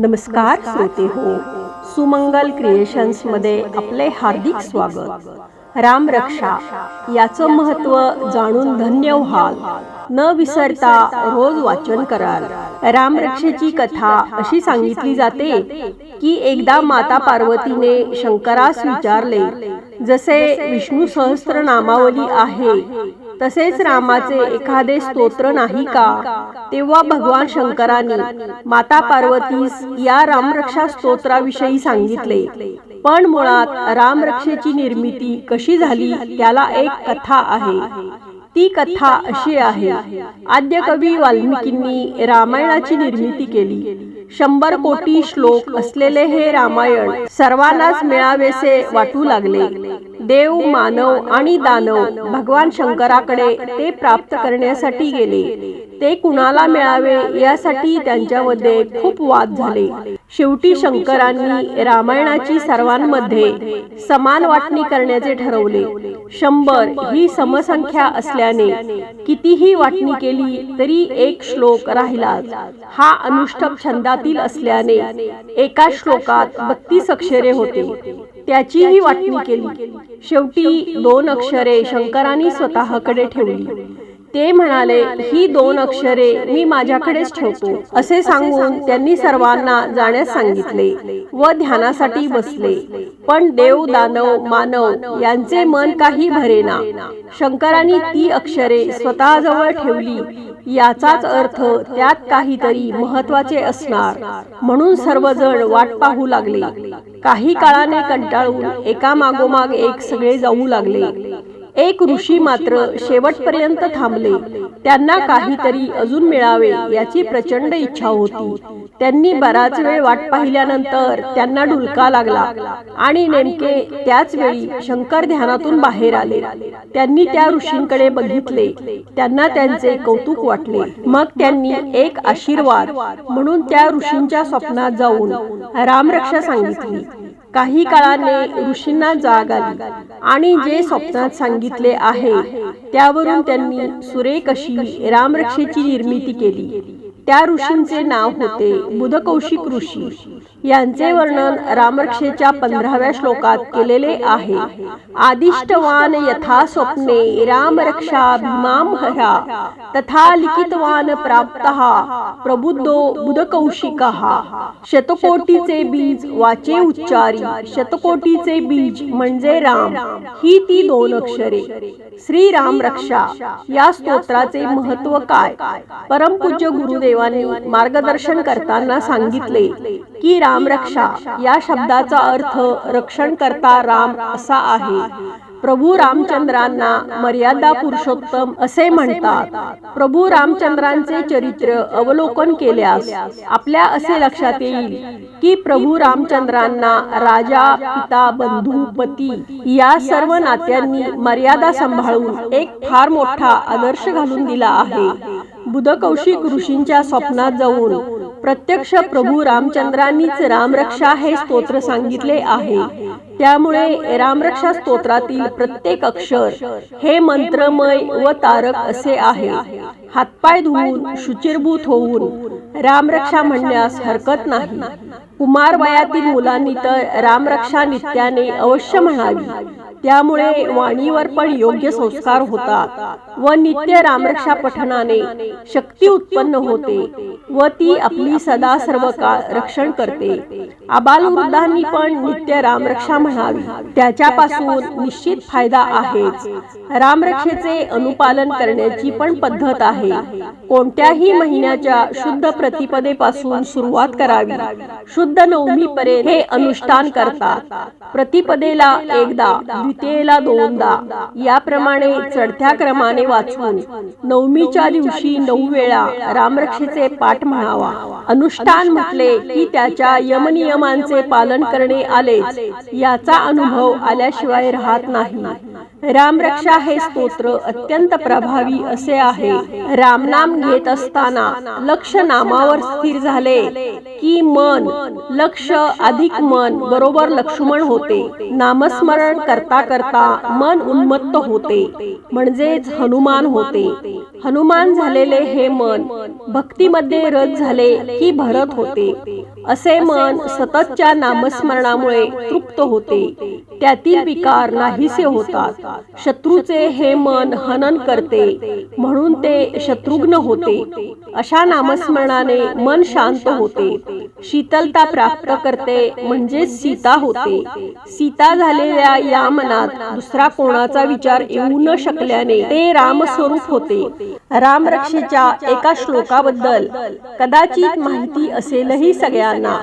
नमस्कार श्रोते हो सुमंगल क्रिएशन्समध्ये आपले हार्दिक स्वागत. रामरक्षा याचं महत्त्व जाणून धन्य व्हाल. न विसरता रोज वाचन कराल. रामरक्षेची कथा अशी सांगितली जाते की एकदा माता पार्वतीने शंकरास विचारले जसे विष्णू सहस्त्र नामावली आहे तसेच रामाचे एखादे स्तोत्र नाही का? तेव्हा भगवान शंकराने माता पार्वतीस या रामरक्षा स्तोत्राविषयी सांगितले. पण मुळात रामरक्षेची निर्मिती कशी झाली? त्याला एक कथा आहे. ती कथा अशी आहे. आद्य कवी वाल्मिकींनी रामायणाची निर्मिती केली. शंभर कोटी श्लोक असलेले हे रामायण सर्वांनाच मिळावेसे वाटू लागले. देव मानव आणि दानव भगवान शंकराकडे ते प्राप्त करण्यासाठी गेले. ते कुणाला मिळावे यासाठी त्यांच्यामध्ये खूप वाद झाले. शेवटी शंकरांनी रामायणाची सर्वांमध्ये समान वाटणी करण्याचे ठरवले. शंभर ही समसंख्या असल्याने कितीही वाटणी केली तरी एक श्लोक राहिला हा अनुष्टप छंदातील असल्याने एका श्लोकात बत्तीस अक्षरे होते. त्याचीही वाटणी केली. शेवटी दोन अक्षरे शंकरांनी स्वतःकडे ठेवली. ते म्हणाले ही दोन अक्षरे मी माझ्याकडेच ठेवतो असे सांगून त्यांनी सर्वांना जाण्यास सांगितले व ध्यानासाठी बसले. पण देव दानव मानव यांचे मन काही भरेना. शंकरांनी ती अक्षरे स्वतःजवळ ठेवली. याचाच अर्थ त्यात काहीतरी महत्त्वाचे असणार. म्हणून सर्वजण वाट पाहू लागले. काही काळाने कंटाळून एका मागोमाग एक सगळे जाऊ लागले. एक ऋषी मात्र शेवटपर्यंत थांबले. त्यांना काहीतरी अजून मिळावे याची प्रचंड इच्छा होती. त्यांनी बराच वेळ वाट पाहिल्यानंतर त्यांना ढुलका लागला. आणि नेमके त्याच वेळी शंकर ध्यानातून बाहेर आले. त्यांनी त्या ऋषींकडे बघितले. त्यांना त्यांचे कौतुक वाटले. मग त्यांनी एक आशीर्वाद म्हणून त्या ऋषींच्या स्वप्नात जाऊन रामरक्षा सांगितली. काही काळाने ऋषींना जाग आली. आणि जे स्वप्नात सांगितले आहे त्यावरून त्यांनी सुरेख अशी रामरक्षेची निर्मिती केली. त्या ऋषींचे नाव होते बुधकौशिक ऋषी. यांचे वर्णन रामरक्षेच्या पंधराव्या श्लोकात केलेले आहे. आदिष्टवान यथा स्वप्ने रामरक्षा भीमाम हरा तथा लिखितवान प्राप्त प्रबुद्धो बुधकौशिक. शतकोटीचे बीज वाचे उच्चारी शतकोटीचे बीज म्हणजे राम. ही ती दोन अक्षरे. श्री राम रक्षा या स्तोत्राचे महत्त्व काय? परमपूज्य देवाने मार्गदर्शन करताना सांगितले की रामरक्षा या शब्दाचा अर्थ रक्षण करता राम असा आहे. प्रभू रामचंद्रांना मर्यादा पुरुषोत्तम असे म्हणतात. प्रभू रामचंद्रांचे चरित्र अवलोकन केल्यास आपल्या असे लक्षात येईल की प्रभू रामचंद्रांना राजा पिता बंधू पती या सर्व नात्यांनी मर्यादा सांभाळून एक फार मोठा आदर्श घालून दिला आहे. बुधकौशिक ऋषींच्या स्वप्नात जाऊन प्रत्यक्ष प्रभू रामचंद्रांनीच रामरक्षा हे स्तोत्र सांगितले आहे. त्यामुळे रामरक्षा स्तोत्रातील प्रत्येक अक्षर हे मंत्रमय व तारक असे आहे. हातपाय धुवून शुचिरभूत होऊन रामरक्षा म्हणण्यास हरकत नाही. कुमार वयातील मुलांनी तर रामरक्षा नित्याने अवश्य म्हणावी. त्यामुळे वाणीवर पण योग्य संस्कार होतात व नित्य रामरक्षा पठनाने शक्ती उत्पन्न होते व ती आपली सदा सर्व काळ रक्षण करते. आबालवृद्धांनी पण नित्य रामरक्षा म्हणावी. त्याच्यापासून निश्चित फायदा आहेच. रामरक्षेचे अनुपालन करण्याची पण पद्धत आहे. कोणत्याही महिन्याच्या शुद्ध प्रतिपदेपासून सुरुवात करावी. शुद्ध नवमी पर्यंत हे अनुष्ठान करतात. प्रतिपदेला एकदा द्वितीयेला दोनदा. याप्रमाणे चढत्या क्रमाने वाचून नवमीच्या दिवशी नऊ वेळा रामरक्षेचे पाठ म्हणावा. अनुष्ठान म्हटले की त्याच्या यमनियमांचे पालन करणे आलेच. याचा अनुभव आल्याशिवाय राहत नाही. रामरक्षा हे स्तोत्र अत्यंत प्रभावी असे आहे. रामनाम घेत असताना लक्ष नामावर स्थिर झाले की मन लक्ष अधिक मन बरोबर लक्ष्मण होते. नामस्मरण करता करता करता मन उन्मत्त होते. म्हणजेच हनुमान होते. हनुमान झालेले हे मन भक्तीमध्ये रत झाले की भरत होते. असे मन सततच्या नामस्मरणामुळे तृप्त होते. त्यातील विकार नाहीसे होतात. शत्रूचे हे मन हनन करते. म्हणून ते शत्रुघ्न होते. अशा नामस्मरणाने मन शांत होते. शीतलता प्राप्त करते म्हणजेच सीता होते. सीता झालेल्या या मनात दुसरा कोणाचा विचार येऊ न शकल्याने ते रामस्वरूप होते. रामरक्षेच्या एका श्लोकाबद्दल कदाचित माहिती असेलही सगळ्यांना.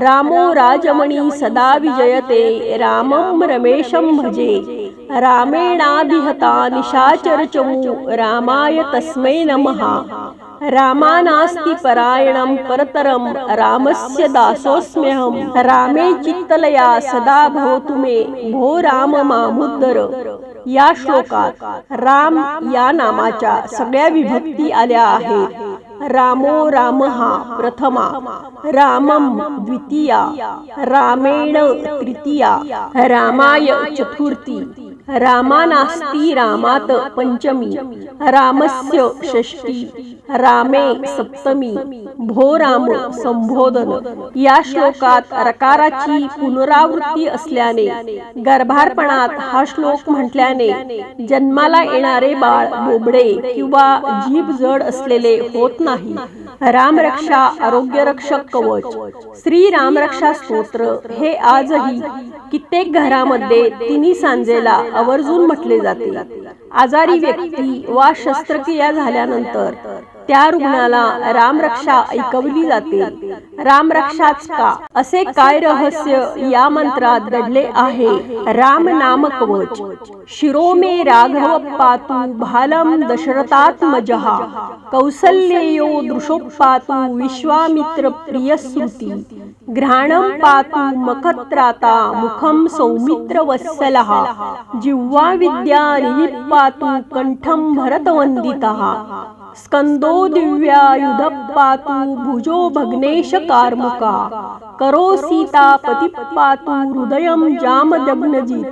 रामो राजमणी सदा विजयते रामम रमेशम भजे. रामेणाभिहता निशाचर चमू रामाय तस्मै नमहा रामानास्ति परायणं परतरं रामस्य दासोऽस्म्यहं रामे चित्तलया सदा भवतु मे भो राम मामुद्दर। या श्लोकात राम या नामाच्या सगळ्या विभक्ती आल्या आहेत। रामो राम हा प्रथमा। रामम द्वितीया। रामेण तृतीया। रामाय चतुर्थी। रामानास्ति रामात पंचमी। रामस्य षष्टी रामे सप्तमी। भो राम संबोधन। या श्लोकात रकाराची पुनरावृत्ती असल्याने गर्भारपणात हा श्लोक म्हटल्याने जन्माला येणारे बाळ बोबडे किंवा जीभ जड असलेले होत नाही. रामरक्षा आरोग्य रक्षक कवच. श्री रामरक्षा स्तोत्र हे आजही कित्येक घरामध्ये तिन्ही सांजेला आवर्जून म्हटले जाते. आजारी व्यक्ती वा शस्त्रक्रिया झाल्यानंतर त्या रुग्णाला रामरक्षा ऐकवली जाते. रामरक्षाच का? असे काय रहस्य या मंत्रात दडले आहे? राम नाम कवच शिरो मे राघव पातू भालम दशरथात्मजहा कौसल्येयो दृशोपातु विश्वामित्र प्रिय श्रुती घ्राणं पातु मखत्राता मुखं सौमित्र वत्सलः। जिह्वा विद्या पातु कंठं भरतवन्दितः। स्कंदो दिव्यायुध पातु भुजो भग्नेश कार्मुका करो सीता पति पातु हृदयं जामदग्नजी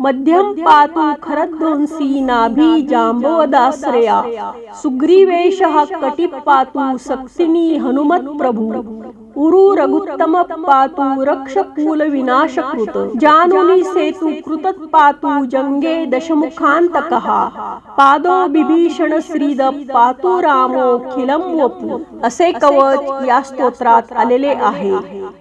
मध्यम पातु खरध्वंसी नाभी जाम्बवदाश्रया सुग्रीवेशः कटि पातु सक्सिनी हनुमत प्रभु उरु रघुत्तम पातु रक्षकूल विनाशकृत। जानुनी सेतु कृत पातु जंगे दशमुखांतकः पादो बिभीषण श्रीद पातु रामो खिलम असे कवच या स्तोत्रात आलेले आहे।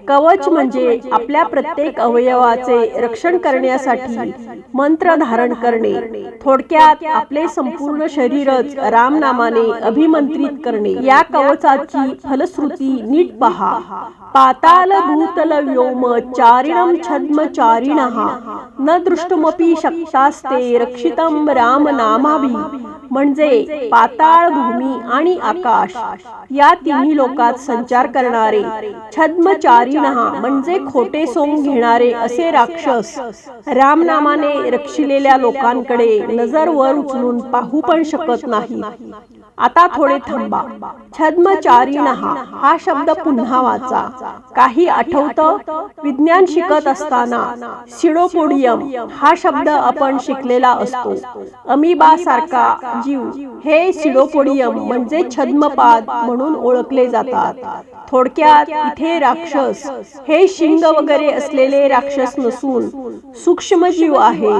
कवच म्हणजे आपल्या प्रत्येक अवयवाचे रक्षण करण्यासाठी मंत्र धारण करणे। थोडक्यात आपले संपूर्ण शरीरच रामनामाने अभिमंत्रित करणे। या कवचाची फलश्रुती नीट पहा। पाताल भूतल व्योम चारिणम छद्म न दृष्टुमपि शक्तास्ते रक्षितम राम नामाभि म्हणजे पाताळ भूमी आणि आकाश. या तिन्ही लोकात संचार करणारे छद्मचारिण म्हणजे खोटे सोंग घेणारे असे राक्षस. रामनामाने रक्षिलेल्या लोकांकडे नजर वर उचलून पाहू पण शकत नाही आता थोडे थांबा. छद्मचारिण हा शब्द पुन्हा वाचा. काही आठवत? विज्ञान शिकत असताना सिडोपोडियम हा शब्द आपण शिकलेला असतो. अमिबा सारखा जीव. हे सिडोपोडियम म्हणजे छद्मपाद म्हणून ओळखले जातात. थोडक्यात इथे राक्षस हे शिंग वगैरे असलेले राक्षस नसून सूक्ष्म जीव आहे.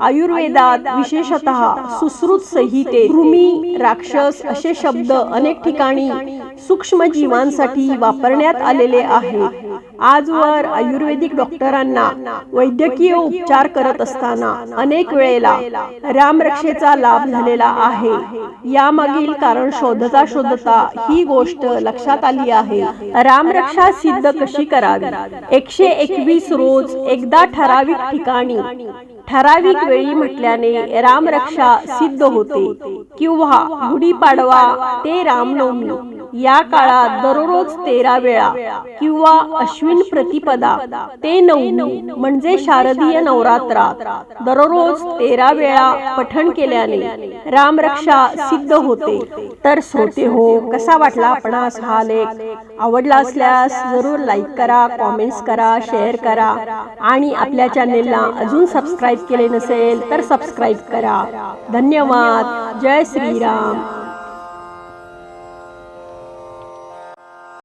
आयुर्वेदात विशेषतः सुश्रुत संहिते कृमी राक्षस असे शब्द अनेक ठिकाणी सूक्ष्म जीवांसाठी वापरण्यात आलेले आहे आजवर आयुर्वेदिक डॉक्टरांना वैद्यकीय उपचार करत असताना अनेक वेळेला रामरक्षेचा लाभ झालेला आहे. यामागील कारण शोधता शोधता ही गोष्ट लक्षात आली आहे. रामरक्षा सिद्ध कशी करावी? एकशे एकवीस रोज एकदा ठराविक ठिकाणी ठराविक वेळी म्हटल्याने रामरक्षा सिद्ध होते. किंवा गुढीपाडवा ते रामनवमी या काळात दररोज तेरा वेळा किंवा अश्विन प्रतिपदा ते नऊ म्हणजे शारदीय नवरात्रात दररोज तेरा वेळा पठण केल्याने रामरक्षा सिद्ध होते. तर श्रोते हो कसा वाटला आपणास हा लेख? आवडला असल्यास जरूर लाईक करा कॉमेंट्स करा शेअर करा आणि आपल्या चॅनेलला अजून सबस्क्राईब केले नसेल तर सबस्क्राईब करा. धन्यवाद. जय श्रीराम.